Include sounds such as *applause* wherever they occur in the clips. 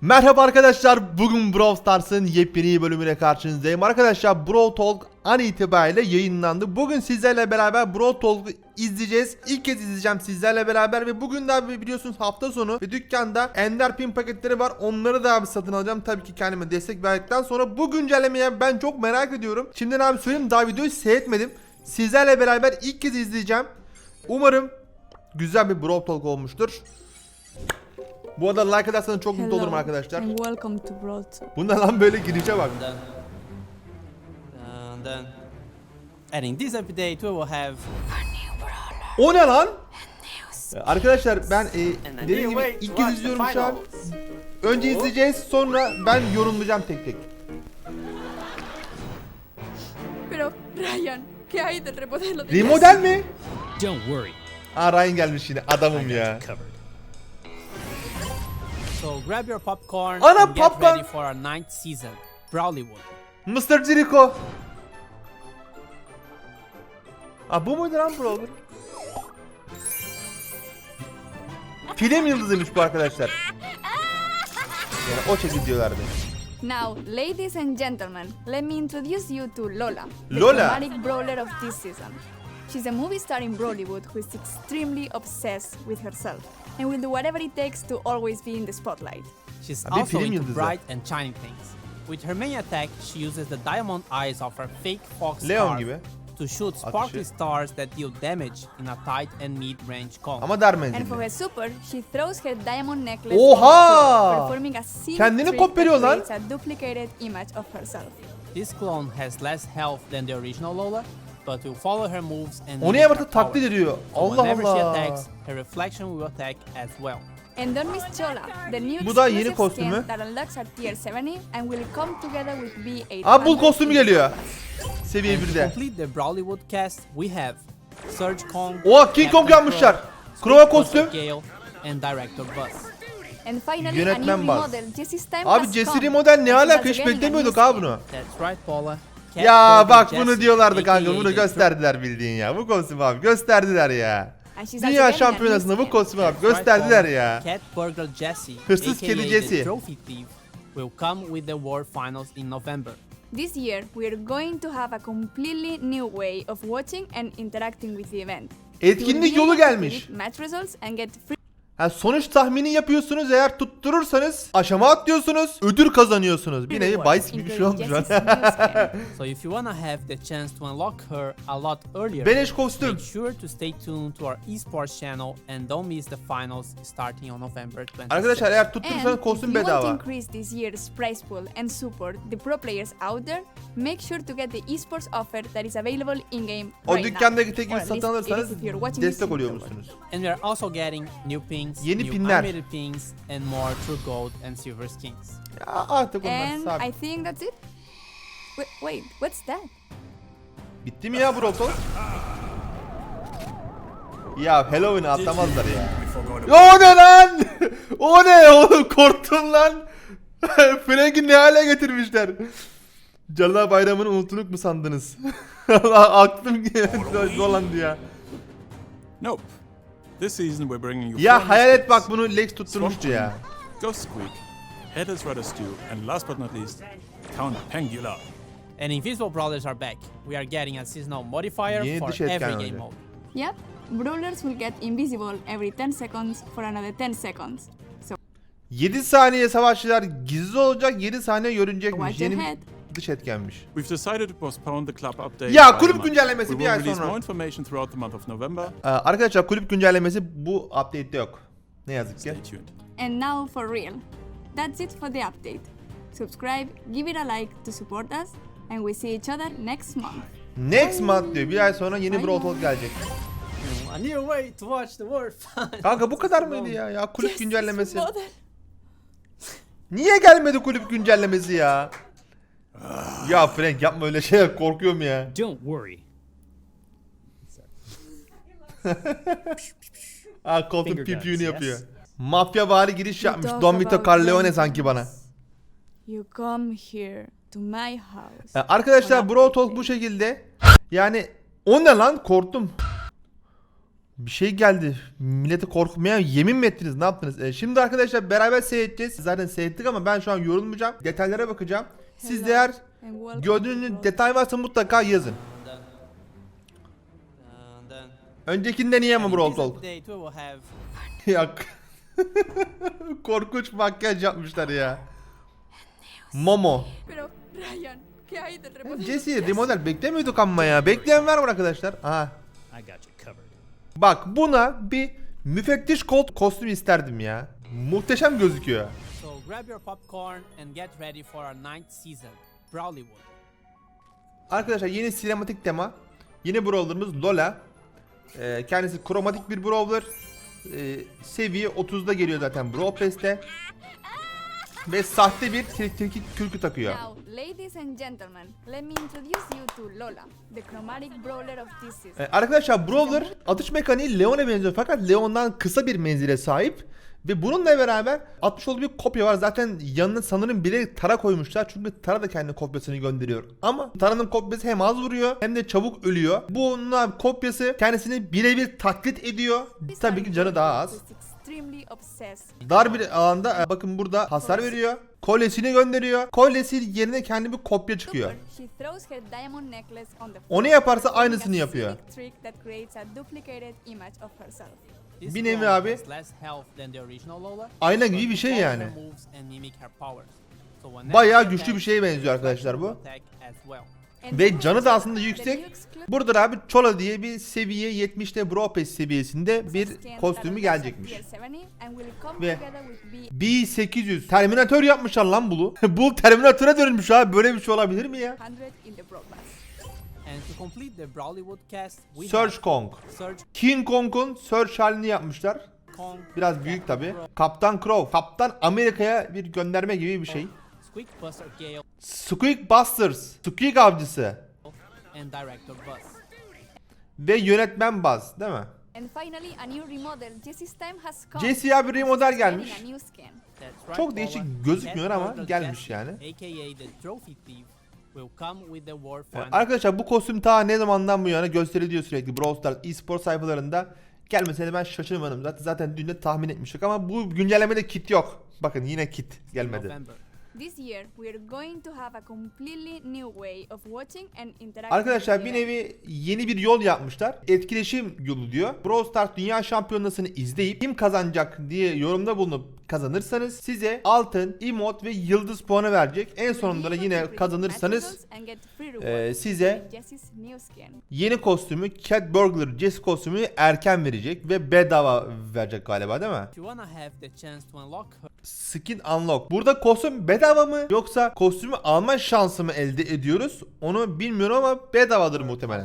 Merhaba arkadaşlar. Bugün Brawl Stars'ın yepyeni bölümüne karşınızdayım. Arkadaşlar Brawl Talk an itibariyle yayınlandı. Bugün sizlerle beraber Brawl Talk'u izleyeceğiz. İlk kez izleyeceğim sizlerle beraber ve bugün de abi biliyorsunuz hafta sonu ve dükkanda Ender Pin paketleri var. Onları da abi satın alacağım. Tabii ki kendime destek verdikten sonra bu güncellemeye ben çok merak ediyorum. Şimdiden abi söyleyeyim daha videoyu seyretmedim. Sizlerle beraber ilk kez izleyeceğim. Umarım güzel bir Brawl Talk olmuştur. Bu arada like ederseniz çok mutlu olurum arkadaşlar. and welcome to Brawl. Bu ne lan böyle girişe bak. Done. Done, done. And in this update we will have O ne lan? Ee, Arkadaşlar ben e, dediğim gibi ilk kez izliyorum şu an. Önce izleyeceğiz sonra ben yorumlayacağım tek tek. Pero, Ryan, ¿qué hay del remodelo de Remodel mi? Don't worry, Aa Ryan gelmiş yine adamım ya. covered. So grab your popcorn Ana, and get popcorn! ready for our ninth season, Brawlywood. Mr. Jericho. Aa bu muydu lan Brawler? Film yıldızıymış bu arkadaşlar. Yani o şekilde diyorlardı. Now, ladies and gentlemen, let me introduce you to Lola, the Lola. dramatic brawler of this season. She's a movie star in Bollywood who is extremely obsessed with herself and will do whatever it takes to always be in the spotlight. She's Abi, also film into yıldızı. bright and shining things. With her main attack, she uses the diamond eyes of her fake fox Leon scarf gibi. to shoot sparkly stars that deal damage in a tight and mid-range combo. Ama dar And for menzilli. her super, she throws her diamond necklace Oha! floor, performing a silly Kendini trick kopyalıyor that lan. creates a duplicated image of herself. This clone has less health than the original Lola, but will follow her moves and O artık taklit ediyor? Allah whenever she Allah. attacks, her reflection will attack as well. And don't miss Chola, the new Bu da yeni kostümü. skin that unlocks at tier 70 and will come together with B800. Aa bul kostümü geliyor. Seviye And to 1'de. complete the Brawlywood cast, we have Surge Kong, Oha King Kong yapmışlar. Crow, kostüm. Gale, and Director Buzz. And finally, Yönetmen time Abi Jesse. Remodel ne alaka hiç beklemiyorduk skin. bunu. That's right, Paula. Cat Ya bak bunu diyorlardı kanka bunu gösterdiler bildiğin ya. Bu kostüm abi gösterdiler ya. Dünya şampiyonasında bu kostümü abi gösterdiler ya. Cat Burger Jessie, Hırsız aka kedi the Jessie. Trophy Thief, will come with the World Finals in November. This year, we are going to have a completely new way of watching and interacting with the event. Etkinlik yolu gelmiş. Match results and get free Ha, sonuç tahmini yapıyorsunuz eğer tutturursanız aşama atlıyorsunuz ödül kazanıyorsunuz. Bir nevi bahis gibi bir şey olmuş lan. *laughs* So if you wanna have the chance to unlock her a lot earlier, Beleş kostüm. make sure to stay tuned to our esports channel and don't miss the finals starting on November 26th. Arkadaşlar eğer And tutturursanız if kostüm you want to bedava. increase this year's prize pool and support the pro players out there, make sure to get the esports offer that is available in-game O right dükkandaki now. tekini Or at satın least it is alırsanız if you're watching this destek in oluyor musunuz? And we are also getting new pings, Yeni new pinler. animated pings, and more true gold and silver skins. Ya artık onlar And sabit. I think that's it. Wait, wait what's that? Bitti mi ya bu rotol? Ya Halloween'e atlamazlar ya. Ya o ne lan? *laughs* o ne oğlum korktum lan. *laughs* Frank'i ne hale getirmişler? Cadılar Bayramı'nı unutunuk mu sandınız? *laughs* Allah aklım dolandı ya. Nope. This season we're bringing you Ya hayal et bak bunu Lex tutturmuştu ya. Ghost Squeak, Headless Rudder Stew, and last but not least, Count Pangula. And Invisible Brawlers are back. We are getting a seasonal modifier Yeni for dış etken every olacak. game mode. Yep, brawlers will get invisible every 10 seconds for another 10 seconds. So 7 saniye savaşçılar gizli olacak 7 saniye görünecekmiş. watch Yeni your head. bir dış etkenmiş. We've decided to postpone the club update. Ya, kulüp güncellemesi We bir will ay release sonra. more information throughout the month of November. Ee, arkadaşlar kulüp güncellemesi bu update'te yok. Ne yazık ki. Stay tuned. And now for real. That's it for the update. Subscribe, give it a like to support us, and we see each other next month. Next month diyor. Bir ay sonra yeni bye. Talk gelecek. A new way to watch the World Finals. Kanka bu kadar mıydı ya? Ya kulüp güncellemesi. Niye gelmedi kulüp güncellemesi ya? Ya Frank yapma öyle şey korkuyorum ya. Don't worry. Aa *laughs* koltuğun Finger guns, pipiyunu yes. yapıyor. Mafya vari giriş yapmış. talk Don Vito about Corleone sanki bana. You come here to my house. Ee, arkadaşlar Brawl Talk bu şekilde. Yani o ne lan korktum. Bir şey geldi. Milleti korkutmaya yemin mi ettiniz? Ne yaptınız? Ee, şimdi arkadaşlar beraber seyredeceğiz. Zaten seyrettik ama ben şu an yorulmayacağım. Detaylara bakacağım. Siz de eğer welcome gördüğünüz detay varsa mutlaka yazın. And then, Öncekinde niye mi and in Brawl Talk? ya korkunç makyaj yapmışlar ya. Momo. Pero, Ryan, ¿qué hay del remodelado? Jesse remodel beklemiyorduk ama ya. Bekleyen var mı arkadaşlar? Aha. I got you covered. Bak buna bir müfettiş kolt kostüm isterdim ya. Muhteşem gözüküyor. So grab your popcorn and get ready for our ninth season, Brawlywood. Arkadaşlar yeni sinematik tema. Yeni brawler'ımız Lola. Ee, kendisi kromatik bir brawler. Ee, seviye 30'da geliyor zaten Brawl Pass'te. Ve sahte bir tilki kürkü takıyor. Now, ladies and gentlemen, let me introduce you to Lola, the chromatic brawler of this season. Ee, arkadaşlar Brawler atış mekaniği Leon'a benziyor fakat Leon'dan kısa bir menzile sahip. Ve bununla beraber atmış olduğu bir kopya var. Zaten yanına sanırım bilerek Tara koymuşlar. Çünkü Tara da kendi kopyasını gönderiyor. Ama Tara'nın kopyası hem az vuruyor hem de çabuk ölüyor. Bunun kopyası kendisini birebir taklit ediyor. Tabii ki canı daha az. İs extremely obsessed. Dar bir alanda e, bakın burada hasar veriyor. Kolyesini gönderiyor. Kolyesi yerine kendi bir kopya çıkıyor. Super, she throws her diamond necklace on the Onu yaparsa aynısını yapıyor. slick trick that creates a duplicated image of herself. This Bir nevi abi. Ayna gibi bir şey yani. Bayağı güçlü bir şeye benziyor arkadaşlar bu. Ve canı da aslında yüksek. Burada da abi Chola diye bir seviye 70'te Brawl Pass seviyesinde bir kostümü gelecekmiş. tier 70 and will come Ve- together with B B800 Terminator yapmışlar lan bunu. *laughs* bu Terminator'a dönmüş abi. Böyle bir şey olabilir mi ya? 100 in the broadcast. And to complete the Brawlywood cast, we Surge Kong. King Kong'un Surge halini yapmışlar. Biraz büyük tabi. Kaptan Crow. Kaptan Amerika'ya bir gönderme gibi bir şey. Squeak Busters. Squeak avcısı. and Director Buzz. Ve yönetmen Buzz değil mi? And finally, a new remodel, Jesse's time has come. Jesse'ye abi remodel gelmiş. Çok değişik gözükmüyor ama gelmiş yani. Ee. Arkadaşlar bu kostüm ta ne zamandan bu yana gösteriliyor sürekli Brawl Stars e-spor sayfalarında. Gelmesine ben şaşırmadım. Zaten zaten dün de tahmin etmiştik ama bu güncellemede kit yok. Bakın yine kit gelmedi. This year, we are going to have a completely new way of watching and interacting. Arkadaşlar bir nevi yeni bir yol yapmışlar. Etkileşim yolu diyor. Brawl Stars Dünya Şampiyonası'nı izleyip kim kazanacak diye yorumda bulunup kazanırsanız size altın, emot ve yıldız puanı verecek. En sonunda da yine kazanırsanız e, size yeni kostümü Cat Burglar Jess kostümü erken verecek ve bedava verecek galiba değil mi? Skin Unlock. Burada kostüm bedava mı yoksa kostümü alma şansı mı elde ediyoruz? Onu bilmiyorum ama bedavadır muhtemelen.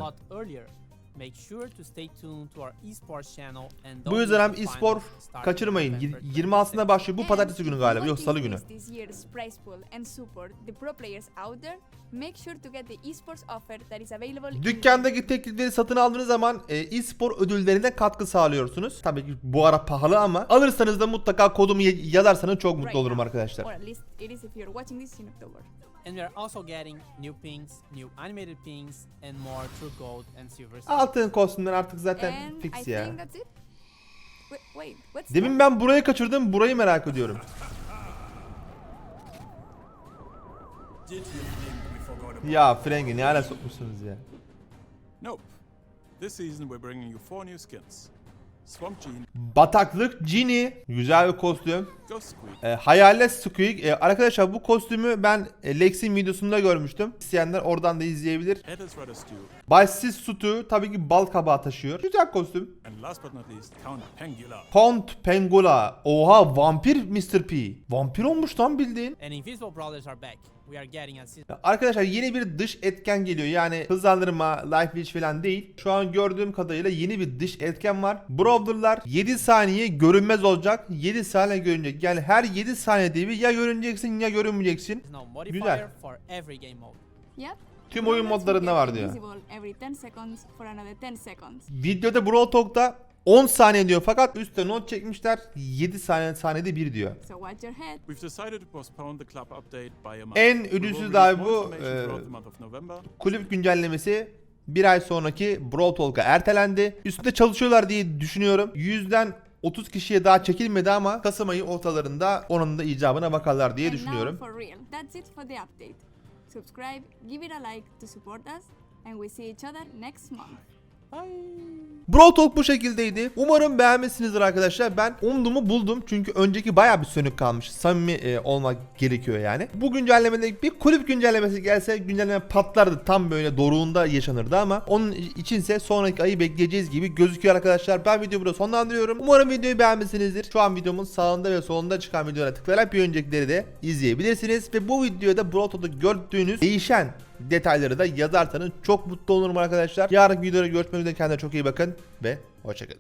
Lot earlier, make sure to stay tuned to our esports channel and Bu don't yüzden miss hem the e-spor kaçırmayın. November Yir- 26'sında başlıyor. Bu And pazartesi günü galiba. Yok salı günü. increase This year's prize pool and support the pro players out there. Make sure to get the esports offer that is available. in the- Dükkandaki teklifleri satın aldığınız zaman e, e-spor ödüllerine katkı sağlıyorsunuz. Tabii ki bu ara pahalı ama alırsanız da mutlaka kodumu yazarsanız çok mutlu olurum arkadaşlar. And we are also getting new pings, new animated pings, and more true gold and silver. Altın kostümler artık zaten and I fix ya. think that's it. Wait, wait what's Demin ben burayı kaçırdım. Burayı merak ediyorum. Did you think we forgot about Ya Frengi ne hale sokmuşsunuz ya. Nope. This season we're bringing you four new skins. Swamp Gene, Bataklık Genie. Güzel bir kostüm. E, Hayalet Squeak. E, arkadaşlar bu kostümü ben e, Lex'in videosunda görmüştüm. İsteyenler oradan da izleyebilir. Başsız Sutu tabii ki bal kabağı taşıyor. Güzel kostüm. and last but not least, Count Pangula. Count Pengula. Oha vampir Mr. P. Vampir olmuş lan bildiğin. And Invisible Brothers are back. We are getting a season. Ya Arkadaşlar yeni bir dış etken geliyor. Yani hızlandırma, life leech falan değil. Şu an gördüğüm kadarıyla yeni bir dış etken var. Brawler'lar 7 saniye görünmez olacak. 7 saniye görünecek. Yani her 7 saniyede bir ya görüneceksin ya görünmeyeceksin. Güzel. for every game mode. Yep. Tüm oyun modlarında var diyor. invisible every 10 seconds for another 10 seconds. Videoda Brawl Talk'ta 10 saniye diyor fakat üstte not çekmişler 7 saniye saniyede bir diyor. So. En dahi more bu, e. Kulüp güncellemesi bir ay sonraki Brawl Talk'a ertelendi. Üstünde çalışıyorlar diye düşünüyorum. Yüzden 30 kişiye daha çekilmedi ama Kasım ayı ortalarında onun da icabına bakarlar diye düşünüyorum. Subscribe, give it a like to support us, and we see each other next month. Brawl Talk bu şekildeydi. Umarım beğenmişsinizdir arkadaşlar. Ben umduğumu buldum. Çünkü önceki baya bir sönük kalmış. Samimi e, olmak gerekiyor yani. Bu güncellemede bir kulüp güncellemesi gelse güncelleme patlardı. Tam böyle doruğunda yaşanırdı ama onun içinse sonraki ayı bekleyeceğiz gibi gözüküyor arkadaşlar. Ben videoyu burada sonlandırıyorum. Umarım videoyu beğenmişsinizdir. Şu an videomun sağında ve solunda çıkan videolara tıklayarak bir öncekileri de izleyebilirsiniz. Ve bu videoda Brawl Talk'ta gördüğünüz değişen detayları da yazarsanız çok mutlu olurum arkadaşlar. Yarınki videoda görüşmek üzere kendinize çok iyi bakın ve hoşçakalın.